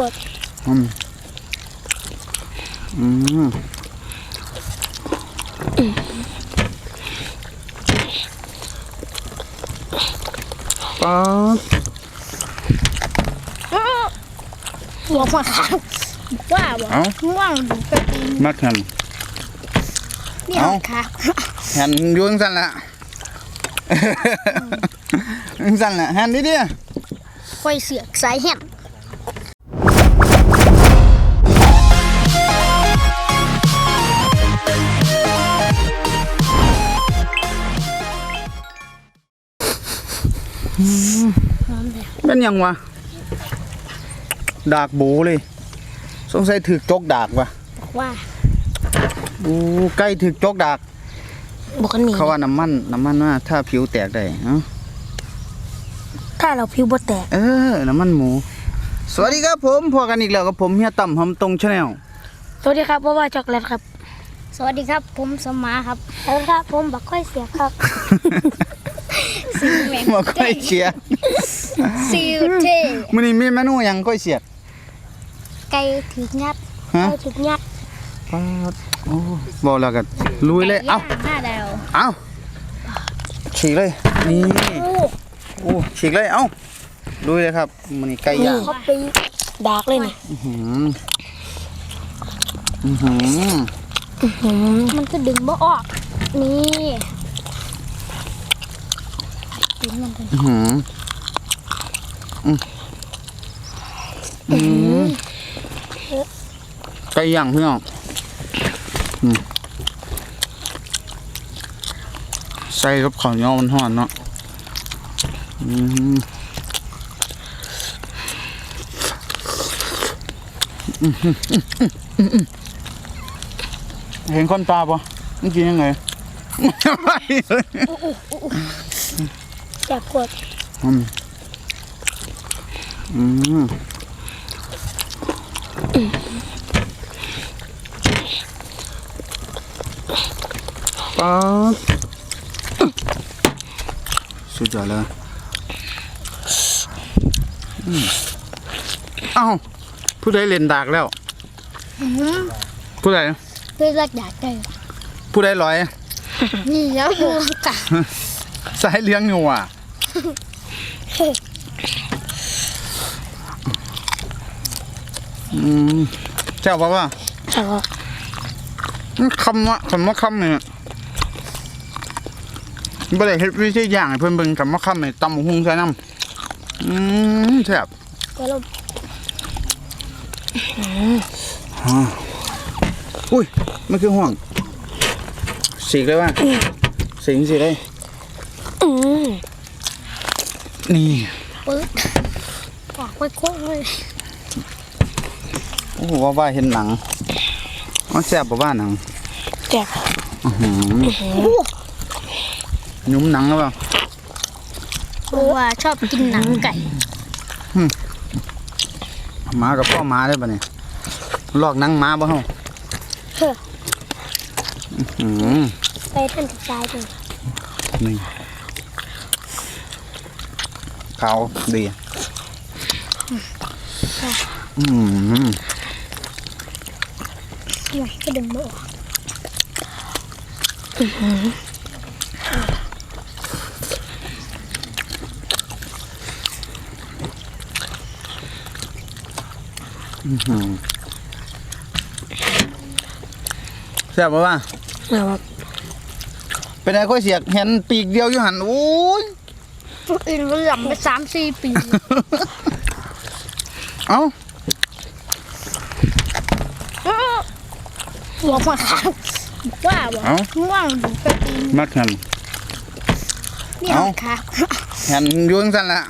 วดอืมอืมป๊าดหัวมาครับว่าบ่เอ้าง่วงอยู่ไปกินมักหันนี่เอ้าครับหันอยุ่จั่งสั่นละ จั่งสั่นละหันดิเดียไฟเสือกสายแห่น เป็นหยังวะ ดากบูเลย สงสัยถึกจกดากวะบอกว่าอู้ใกล้ถึกจกดากบอกกันหนีเขาว่าน้ำมันน้ำมันว่าถ้าผิวแตกได้เอ้าถ้าเราผิวบ่แตก เออ น้ำมันหมู สวัสดีครับผมพอกันอีกแล้วกับผมเฮียต่ำหำตรงชาแนลสวัสดีครับเพราะว่าช็อกโกแลตครับ สวัสดีครับ ผมสมาครับสวัสดีครับ ผมบักค่อยเสียครับซี แมงมาค่อยเชียร์ซีเท่มื้อนี้มีเมนูหยังค่อยเสียด ไก่ถึกยัดฮะไก่ถึกยัดปาดโอ้บอกแล้วก็ลุยเลยเอ้า ไก่ย่งห้าดาวเอ้า ฉีกเลย นี่โอ้โอ้ฉีกเลย เอ้าลุยเลยครับมื้อนี้ไก่ย่าง เขาไปดากเลยนี่อื้อหืออื้อหือมันจะดึงบ่ออก นี่ ดึงมันกันอื้อหืออืมอืมไก่ย่างพี่น้องอืมใส่กับข้าวเหนียวมันห่อนเนาะอืมเห็นคนปลาปะมันกินยังไง จับขวดอืมอืมป๊าดสุดยอดเลยอืมเอ้าผู้ใดเล่นดากแล้ว ผู้ใดเพื่อรักอยากได้ผู้ใดลอย นี่แล้วดูกะ สายเลี้ยงอยู่อะ อืมเจ้าบอกว่าแต่ว่าคำว่าคำว่าคำเนี่ยบ่ได้เฮ็ดวิธีย่างให้เพิ่นเบิ่งคำว่าคำนี่ตำบักหุงใส่น้ำอืมแซ่บก็ลมอุ้ยมันคือห่วงสีกเลยว่าสีกสิเลยอืม นี่ปึ๊ดปอกไว้โค้งเลยโอ้โหว่าว่าเห็นหนังมันแซ่บบ่ว่าหนังแกะอื้อหือหนุ่มหนังหรือเปล่าเพราะว่าชอบกินหนังไก่หมากับพ่อหมาได้ปะเนี่ยลอกหนังหมาบ่เฮาเฮ้ออืมไปท่านจะตายเลยนี่ ขาวดีอืมทำไมก็ดึงไม่ออกแซ่บบ่ว่านะครับเป็นไงค่อยเสียกเห็นปีกเดียวอยู่หันโอ้ย อินมันหลับไปสามสี่ปี เอ้าหัวมาครับว่าบ่เอ้าง่วงอยู่ไปกินมักหันนี่เอ้าครับเห็นอยู่จังซั่นละ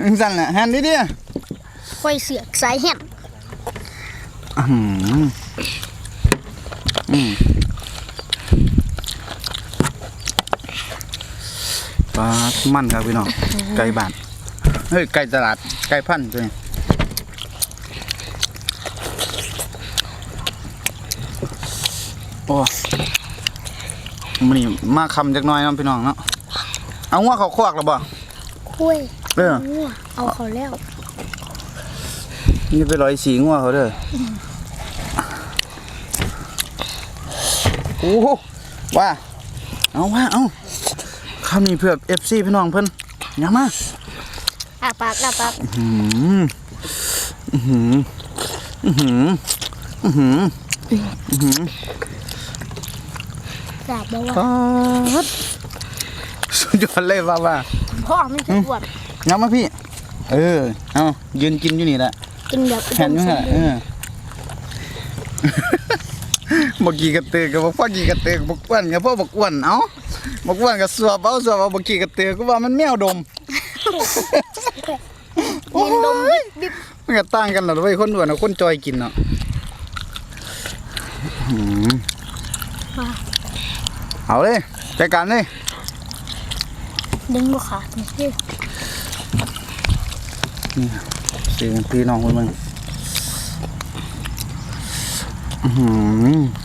จังซั่นละเห็นดิเดียไฟเสือกสายแห่น อื้อหืออืมปลา มันครับพี่น้องไก่บ้านเฮ้ยไก่ตลาดไก่พันธุ์ตัวนี้โอ้มันนี่มาคำจักหน้อยเนาะพี่น้องเนาะเอาหัวเขาควักแล้วบ่คุยเออง่วงเอาเขาแล้วนี่ไปร้อยสีงัวเขาเด้อโอ้โหว่าเอาว่าเอา คำนี้เพื่อ FC พี่น้องเพิ่นอย่ามาอาปากอาปากอืมอืมอืมอืมอืมกราบบอกว่าป๊าดสุดยอดเลยว่าว่าพ่อไม่จะปวดยังมาพี่ เออ เอายืนกินอยู่นี่แหละกินแบบแผ่นอยู่สฮะมเอบูรอณ์ บกี้กระเตือกับพ่อกี้กระเตือกับอ้วนกับพ่อบอกอ้วนเอ้าบอกอ้วนกับสวบเอาสวบเอาบกี้กระเตือก็ว่ามันแมวดมยืนดมบิบบิบมันก็ต่างกันเหรอเว้ยคนอ้วนกับคนจอยกินเนาะอืมมาเอาเลยจัดการเลยดึงบ่ขาดนี่สิสี่พี่น้องคนมึงอื้อ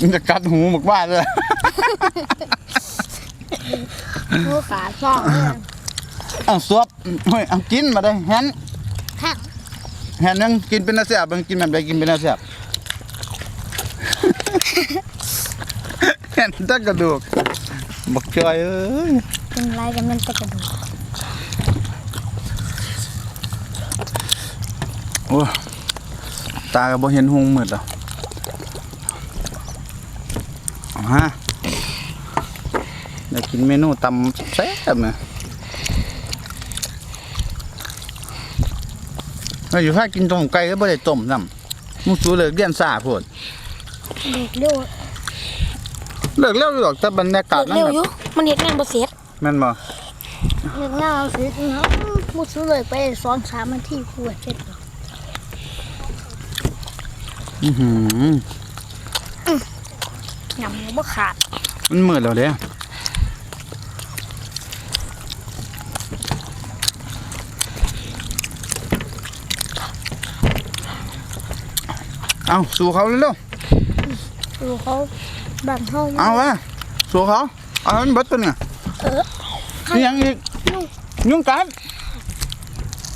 มันจะกัดหูหมกบ้านเลยบ่ขาดช่องเลยเอาสวบเฮ้ยเอากินมาได้แฮนแห้งแฮนนึงกินเป็นอาเซียบเบิ่งกินแบบใดกินเป็นอาเซียบแฮนตักกระดูกบักจอยเอ้ยเป็นไรกันมันจะกระดูกโอ้ตาก็บ่เห็นหงมืดหรอกเอา ฮะอยากกินเมนูตำแซ่บเนี่ยเราอยู่ถ้ากินต้มไก่ก็บ่ได้ต้มซ้ำมุสูเลิกเรียนซ่าโพดเด็กเร็วเลิกเร็วอยู่ดอกแต่บรรยากาศนั่นเร็วแบบอยู่มันเห็ดงานบ่เสร็จแม่นบ่เฮ็ดงานเอาเสร็จเนาะมุดซื้อเลยไปสองสามนาทีครัวเสร็จแล้วอื้อหือห ยำแล้วบ่ขาด มันมืดแล้วเด้เอาสู่เขาเร็วดูเขาบ้านเฮาๆเอาวะสู่เขา เอาให้มันเบิดตัวเนี่ยเออนี่ยังอีก ยุงกัด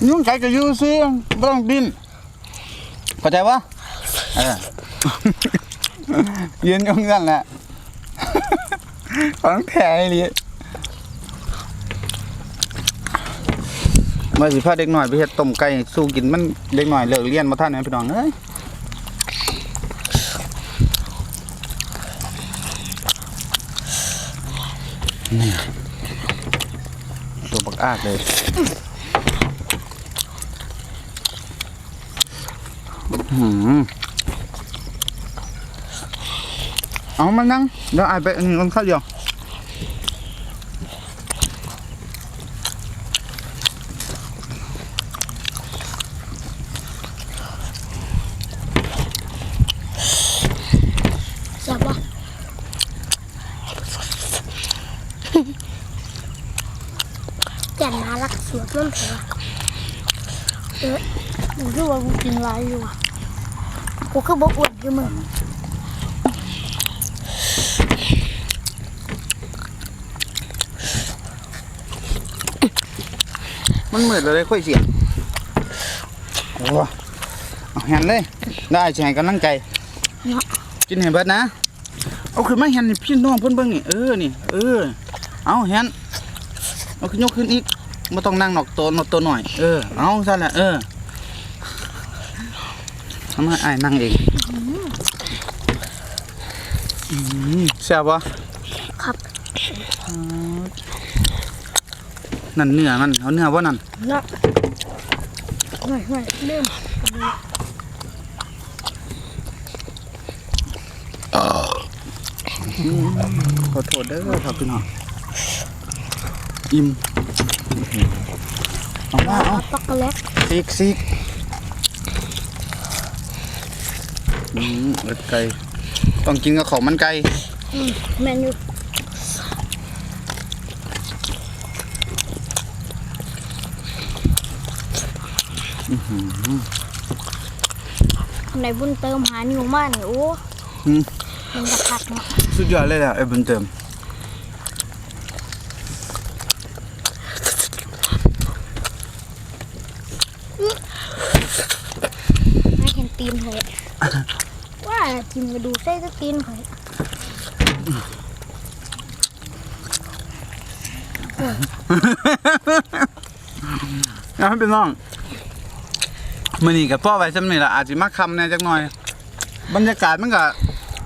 ยุงกัดก็อยู่ซิบ่ต้องบินเข้าใจปะเออ ยืนอยงนั่นแหละ ของแท้ไอ้ลิมาสิพาเด็กหน่อยไปเฮ็ดต้มไก่สู้กินมันเด็กหน่อยเลิกเรียนมาท่านนะพี่น้องเอ้ยนี่ตัวบักอากเลยหืม เอามานั่งเดี๋ยวอายไปอันนี้คนข้าวเดียวแซ่บบ่แก่นน่ารักสวยมันเถอะเออมึงคือว่ากูกินหลายอยู่อะกูคือบ่อ้วนคือมึง มันเหมือนเลยค่อยเสียงโอ้เอาแฮนเลย ได้ใช่กำลังใจกินให้เบิดนะ เอาขึ้นมาแฮนนี่พี่น้องเพิ่อนเบิ่งนี่เออนี่เออ เอาแฮนเอาขึ้นยกขึ้นอีกไม่ต้องนั่งหนอกตัวหนอกตัวหน่อยเออเอาซั่แหละเออทำให้อ้นั่งเองอืมแซ่บบ่ครับ นั่นเนื้อมันเอาเนื้อบ่นั่นเนาะห่วยห่วยลืมขอโทษเด้อครับพี่น้องอิ่มเอามาเอาเอาช็อกโกแลตซีกซีกอืมเอ็ดไก่ต้องกินกับข้าวมันไก่เมนู ในบุญเติมหานิวมากนี่โอ้มันจะผัดเนาะสุดยอดเลยอะไอ้บุญเติมไม่เห็นตีนเหยว่าจิมกระดูกไส้ก็ตีนเหยอ่าเป็นน้อง มื้อนี้ก็พ่อไว้ซำนี้ล่ะอาจสิมาค่ำแหน่จักหน่อย บรรยากาศมันก็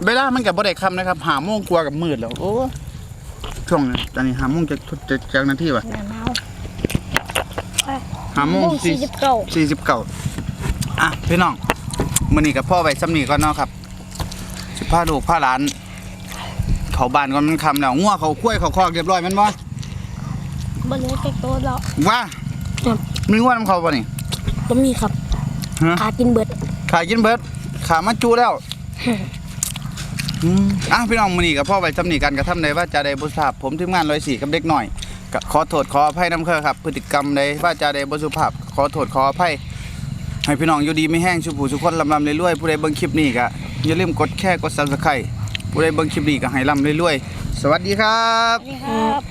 เวลามันก็บ่ได้ค่ำนะครับ5โมงกว่ากับมืดแล้วโอ้ช่วงนี้ตอนนี้5โมงจะจะจักนาทีวะหนาหนาว5โมงสี่สิบเก้าสี่สิบเก้าอะพี่น้องมื้อนี้ก็พ่อไว้ซำนี้ก่อนเนาะครับสิพาลูกพาหลานเข้าบ้านก่อนมันค่ำแล้วงัวเขาคุ้ยเขาคอกเรียบร้อยแมันบ่บนเลยแค่โตแล้วว่าครับมีงัวนํเขาบ่นี่ก็มีครับ ฮะ ขากินเบิด ขากินเบิดขามาจูแล้วอืมอะพี่น้องมื้อนี้กับพ่อไปตำหนิกันกระทำใดว่าจะใดบ่ทราบผมทีมงาน104กับเด็กหน่อยก็ขอโทษขออภัยนำเคอครับ พฤติกรรมใดว่าจะใดบ่สุภาพ ขอโทษขออภัยให้พี่น้องอยู่ดีไม่แห้งชุบผู้สุขคนลำลำเรื่อยๆผู้ใดเบิ่งคลิปนี้ก็อย่าลืมกดแค่กด Subscribe ผู้ใดเบิ่งคลิปนี้ก็ให้ลำเรื่อยๆสวัสดีครับนี่ครับ